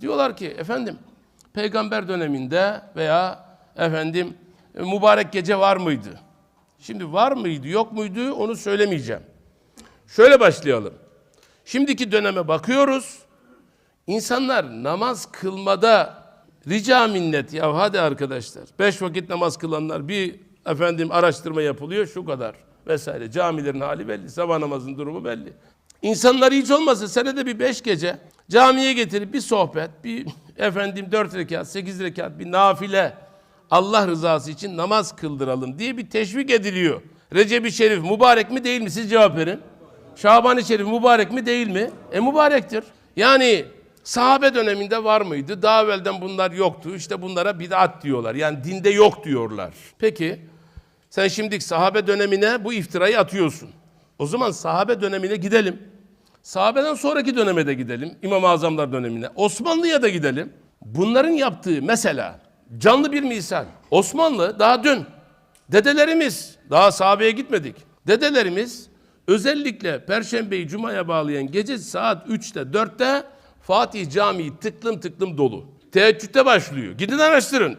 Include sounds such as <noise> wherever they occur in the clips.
Diyorlar ki efendim peygamber döneminde veya efendim e, mübarek gece var mıydı? Şimdi var mıydı yok muydu onu söylemeyeceğim. Şöyle başlayalım. Şimdiki döneme bakıyoruz. İnsanlar namaz kılmada rica minnet ya hadi arkadaşlar. Beş vakit namaz kılanlar bir efendim araştırma yapılıyor şu kadar vesaire. Camilerin hali belli, sabah namazın durumu belli. İnsanlar hiç olmazsa senede bir beş gece camiye getirip bir sohbet, bir <laughs> efendim dört rekat, sekiz rekat bir nafile Allah rızası için namaz kıldıralım diye bir teşvik ediliyor. Recep-i Şerif mübarek mi değil mi? Siz cevap verin. Şaban-ı Şerif mübarek mi değil mi? E mübarektir. Yani sahabe döneminde var mıydı? Daha evvelden bunlar yoktu. İşte bunlara bid'at diyorlar. Yani dinde yok diyorlar. Peki sen şimdi sahabe dönemine bu iftirayı atıyorsun. O zaman sahabe dönemine gidelim. Sahabeden sonraki döneme de gidelim. İmam-ı Azamlar dönemine. Osmanlı'ya da gidelim. Bunların yaptığı mesela canlı bir misal. Osmanlı daha dün dedelerimiz daha sahabeye gitmedik. Dedelerimiz özellikle Perşembeyi Cuma'ya bağlayan gece saat 3'te 4'te Fatih Camii tıklım tıklım dolu. Teheccüde başlıyor. Gidin araştırın.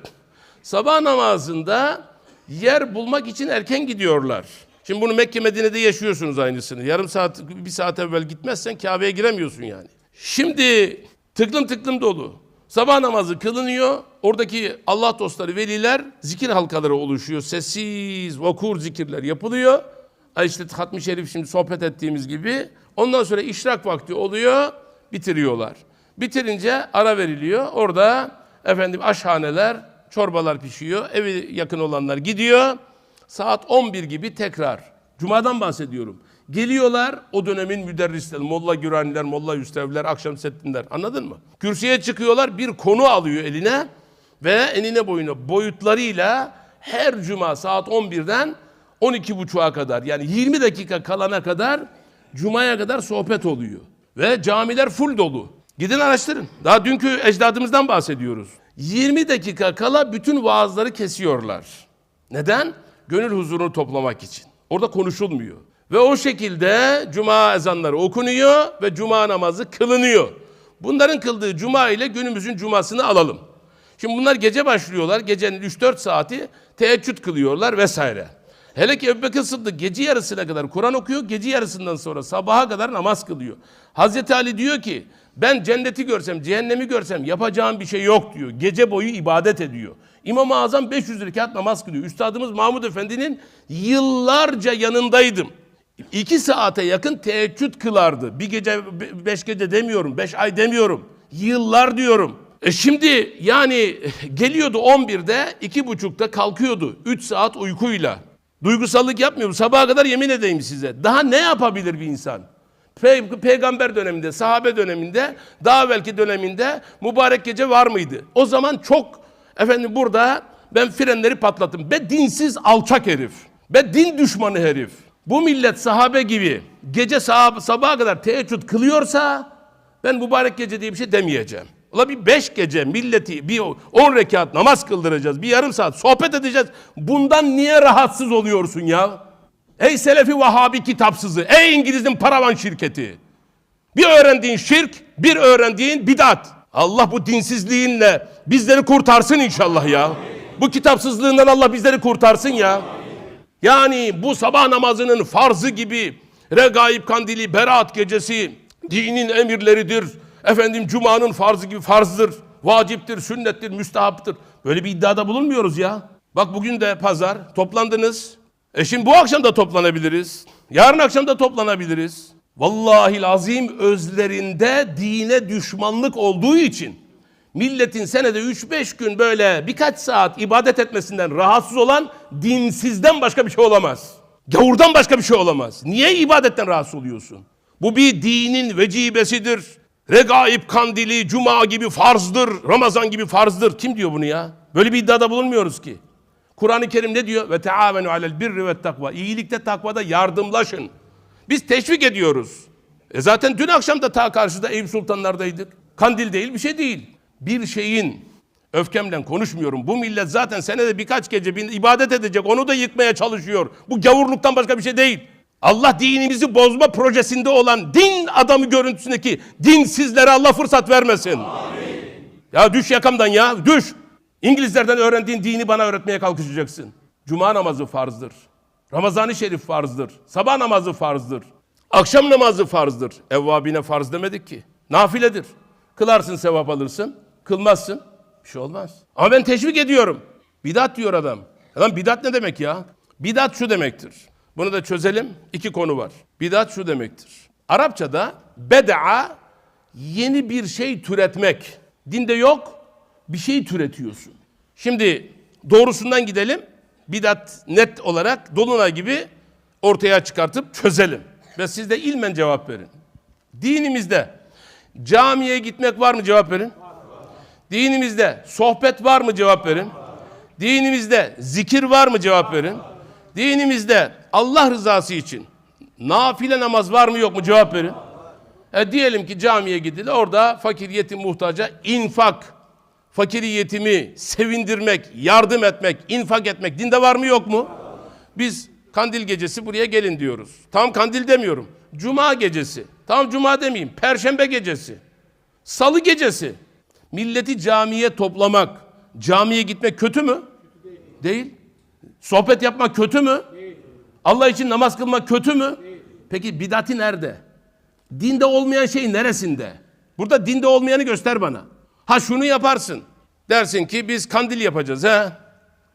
Sabah namazında yer bulmak için erken gidiyorlar. Şimdi bunu Mekke Medine'de yaşıyorsunuz aynısını. Yarım saat, bir saat evvel gitmezsen Kabe'ye giremiyorsun yani. Şimdi tıklım tıklım dolu. Sabah namazı kılınıyor. Oradaki Allah dostları, veliler zikir halkaları oluşuyor. Sessiz, vakur zikirler yapılıyor. İşte Hatmi Şerif şimdi sohbet ettiğimiz gibi. Ondan sonra işrak vakti oluyor, bitiriyorlar. Bitirince ara veriliyor. Orada efendim aşhaneler, çorbalar pişiyor. Evi yakın olanlar gidiyor. Saat 11 gibi tekrar. Cuma'dan bahsediyorum. Geliyorlar o dönemin müderrisleri, Molla Güraniler, Molla Üstevler, Akşam Settinler anladın mı? Kürsüye çıkıyorlar bir konu alıyor eline ve enine boyuna boyutlarıyla her cuma saat 11'den 12.30'a kadar yani 20 dakika kalana kadar cumaya kadar sohbet oluyor. Ve camiler full dolu. Gidin araştırın. Daha dünkü ecdadımızdan bahsediyoruz. 20 dakika kala bütün vaazları kesiyorlar. Neden? Gönül huzurunu toplamak için. Orada konuşulmuyor. Ve o şekilde cuma ezanları okunuyor ve cuma namazı kılınıyor. Bunların kıldığı cuma ile günümüzün cumasını alalım. Şimdi bunlar gece başlıyorlar. Gecenin 3-4 saati teheccüd kılıyorlar vesaire. Hele ki Ebubekir Sıddık gece yarısına kadar Kur'an okuyor. Gece yarısından sonra sabaha kadar namaz kılıyor. Hazreti Ali diyor ki ben cenneti görsem, cehennemi görsem yapacağım bir şey yok diyor. Gece boyu ibadet ediyor. İmam-ı Azam 500 rekat namaz kılıyor. Üstadımız Mahmud Efendi'nin yıllarca yanındaydım. İki saate yakın teheccüd kılardı. Bir gece, be- beş gece demiyorum, beş ay demiyorum. Yıllar diyorum. E şimdi yani geliyordu 11'de, iki buçukta kalkıyordu. 3 saat uykuyla. Duygusallık yapmıyorum. Sabaha kadar yemin edeyim size. Daha ne yapabilir bir insan? Pe- peygamber döneminde, sahabe döneminde, daha evvelki döneminde mübarek gece var mıydı? O zaman çok efendim burada ben frenleri patlattım. Be dinsiz alçak herif. Be din düşmanı herif. Bu millet sahabe gibi gece sah- sabaha kadar teheccüd kılıyorsa ben mübarek gece diye bir şey demeyeceğim. Ulan bir beş gece milleti bir on rekat namaz kıldıracağız. Bir yarım saat sohbet edeceğiz. Bundan niye rahatsız oluyorsun ya? Ey Selefi Vahabi kitapsızı, ey İngiliz'in paravan şirketi. Bir öğrendiğin şirk, bir öğrendiğin bidat. Allah bu dinsizliğinle bizleri kurtarsın inşallah ya. Bu kitapsızlığından Allah bizleri kurtarsın ya. Yani bu sabah namazının farzı gibi regaib kandili, beraat gecesi dinin emirleridir. Efendim cumanın farzı gibi farzdır, vaciptir, sünnettir, müstehaptır. Böyle bir iddiada bulunmuyoruz ya. Bak bugün de pazar toplandınız. E şimdi bu akşam da toplanabiliriz. Yarın akşam da toplanabiliriz. Vallahi azim özlerinde dine düşmanlık olduğu için milletin senede 3-5 gün böyle birkaç saat ibadet etmesinden rahatsız olan dinsizden başka bir şey olamaz. Gavurdan başka bir şey olamaz. Niye ibadetten rahatsız oluyorsun? Bu bir dinin vecibesidir. Regaib kandili, cuma gibi farzdır, Ramazan gibi farzdır. Kim diyor bunu ya? Böyle bir iddiada bulunmuyoruz ki. Kur'an-ı Kerim ne diyor? Ve teavenu alel birri ve takva. İyilikte takvada yardımlaşın. Biz teşvik ediyoruz. E zaten dün akşam da ta karşıda Eyüp Sultanlardaydık. Kandil değil bir şey değil. Bir şeyin öfkemle konuşmuyorum. Bu millet zaten senede birkaç gece bir ibadet edecek. Onu da yıkmaya çalışıyor. Bu gavurluktan başka bir şey değil. Allah dinimizi bozma projesinde olan din adamı görüntüsündeki dinsizlere Allah fırsat vermesin. Ya düş yakamdan ya düş. İngilizlerden öğrendiğin dini bana öğretmeye kalkışacaksın. Cuma namazı farzdır. Ramazan-ı Şerif farzdır. Sabah namazı farzdır. Akşam namazı farzdır. Evvabine farz demedik ki. Nafiledir. Kılarsın sevap alırsın. Kılmazsın. Bir şey olmaz. Ama ben teşvik ediyorum. Bidat diyor adam. Adam bidat ne demek ya? Bidat şu demektir. Bunu da çözelim. İki konu var. Bidat şu demektir. Arapçada bed'a yeni bir şey türetmek. Dinde yok. Bir şey türetiyorsun. Şimdi doğrusundan gidelim. Bidat net olarak dolunay gibi ortaya çıkartıp çözelim. Ve siz de ilmen cevap verin. Dinimizde camiye gitmek var mı cevap verin. Dinimizde sohbet var mı cevap verin. Dinimizde zikir var mı cevap verin. Dinimizde Allah rızası için nafile namaz var mı yok mu cevap verin. E diyelim ki camiye gidildi orada fakir yetim muhtaca infak, fakiri yetimi sevindirmek, yardım etmek, infak etmek dinde var mı yok mu? Biz kandil gecesi buraya gelin diyoruz. Tam kandil demiyorum. Cuma gecesi. Tam cuma demeyeyim. Perşembe gecesi. Salı gecesi. Milleti camiye toplamak, camiye gitmek kötü mü? Değil. Sohbet yapmak kötü mü? Allah için namaz kılmak kötü mü? Peki bidati nerede? Dinde olmayan şey neresinde? Burada dinde olmayanı göster bana. Ha şunu yaparsın. Dersin ki biz kandil yapacağız he.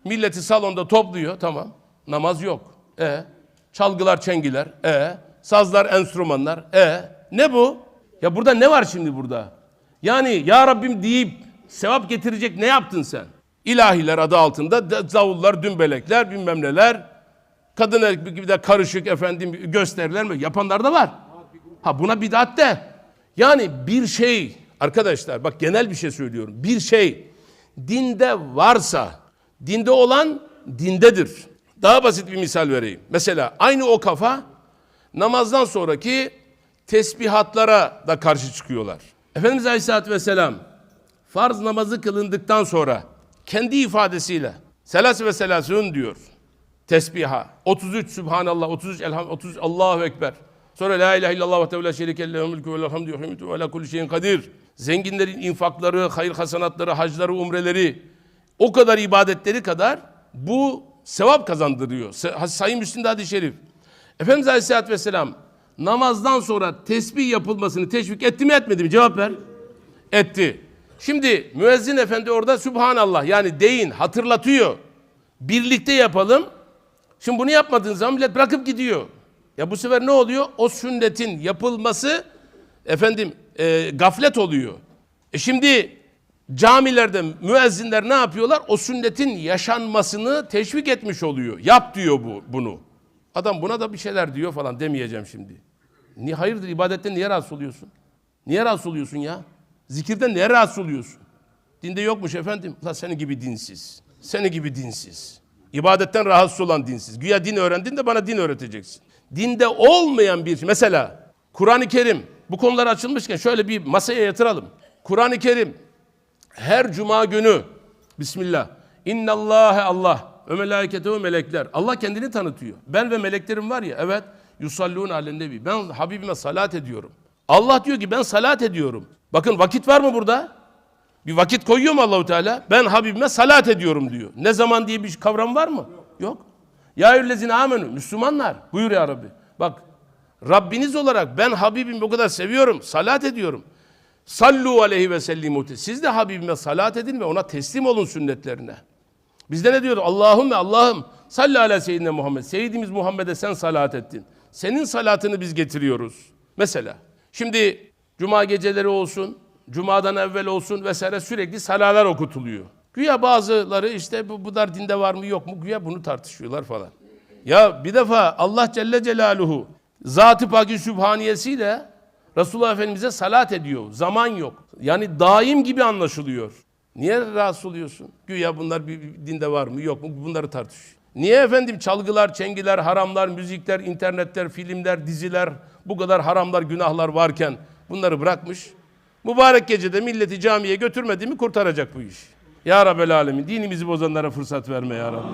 Milleti salonda topluyor tamam. Namaz yok. E çalgılar çengiler. E sazlar enstrümanlar. E ne bu? Ya burada ne var şimdi burada? Yani ya Rabbim deyip sevap getirecek ne yaptın sen? İlahiler adı altında da- davullar, dümbelekler, bilmem neler. Kadın gibi de karışık efendim gösteriler mi? Yapanlar da var. Ha buna bidat de. Yani bir şey arkadaşlar bak genel bir şey söylüyorum. Bir şey dinde varsa dinde olan dindedir. Daha basit bir misal vereyim. Mesela aynı o kafa namazdan sonraki tesbihatlara da karşı çıkıyorlar. Efendimiz Aleyhisselatü Vesselam farz namazı kılındıktan sonra kendi ifadesiyle selas ve selasun diyor tesbiha. 33 Subhanallah, 33 Elham, 33 Allahu Ekber. Sonra La ilahe illallah ve la şerike lehu mülkü ve hamdu ve himmetu ve la kulli şeyin kadir. Zenginlerin infakları, hayır hasanatları, hacları, umreleri o kadar ibadetleri kadar bu sevap kazandırıyor. Sayın Müslim'de hadis-i şerif. Efendimiz Aleyhisselatü Vesselam namazdan sonra tesbih yapılmasını teşvik etti mi etmedi mi? Cevap ver. Etti. Şimdi müezzin efendi orada Subhanallah yani deyin hatırlatıyor. Birlikte yapalım. Şimdi bunu yapmadığın zaman millet bırakıp gidiyor. Ya bu sefer ne oluyor? O sünnetin yapılması efendim e, gaflet oluyor. E şimdi camilerde müezzinler ne yapıyorlar? O sünnetin yaşanmasını teşvik etmiş oluyor. Yap diyor bu bunu. Adam buna da bir şeyler diyor falan demeyeceğim şimdi. Niye hayırdır ibadetten niye rahatsız oluyorsun? Niye rahatsız oluyorsun ya? Zikirden niye rahatsız oluyorsun? Dinde yokmuş efendim. La senin gibi dinsiz. Seni gibi dinsiz. İbadetten rahatsız olan dinsiz. Güya din öğrendin de bana din öğreteceksin. Dinde olmayan bir mesela Kur'an-ı Kerim bu konular açılmışken şöyle bir masaya yatıralım. Kur'an-ı Kerim her cuma günü Bismillah. İnnallâhe Allah ve melâiketehu melekler. Allah kendini tanıtıyor. Ben ve meleklerim var ya evet yusallûn alen nebi. Ben Habibime salat ediyorum. Allah diyor ki ben salat ediyorum. Bakın vakit var mı burada? Bir vakit koyuyor mu Allahu Teala? Ben Habibime salat ediyorum diyor. Ne zaman diye bir kavram var mı? Yok. Ya eyyühellezine amenü. Müslümanlar. Buyur ya Rabbi. Bak Rabbiniz olarak ben Habibimi o kadar seviyorum. Salat ediyorum. Sallu aleyhi ve sellimu. Siz de Habibime salat edin ve ona teslim olun sünnetlerine. Bizde ne diyor? Allahümme Allah'ım salli ala seyyidine Muhammed. Seyyidimiz Muhammed'e sen salat ettin. Senin salatını biz getiriyoruz. Mesela. Şimdi cuma geceleri olsun, cumadan evvel olsun vesaire sürekli salalar okutuluyor. Güya bazıları işte bu, bu dar dinde var mı yok mu güya bunu tartışıyorlar falan. Ya bir defa Allah Celle Celaluhu Zat-ı Paki Sübhaniyesiyle Resulullah Efendimiz'e salat ediyor. Zaman yok. Yani daim gibi anlaşılıyor. Niye rahatsız oluyorsun? Güya bunlar bir, bir dinde var mı yok mu bunları tartışıyor. Niye efendim çalgılar, çengiler, haramlar, müzikler, internetler, filmler, diziler bu kadar haramlar, günahlar varken bunları bırakmış? Mübarek gecede milleti camiye götürmedi mi kurtaracak bu iş. Ya Rabbel Alemin dinimizi bozanlara fırsat verme ya Rabbi.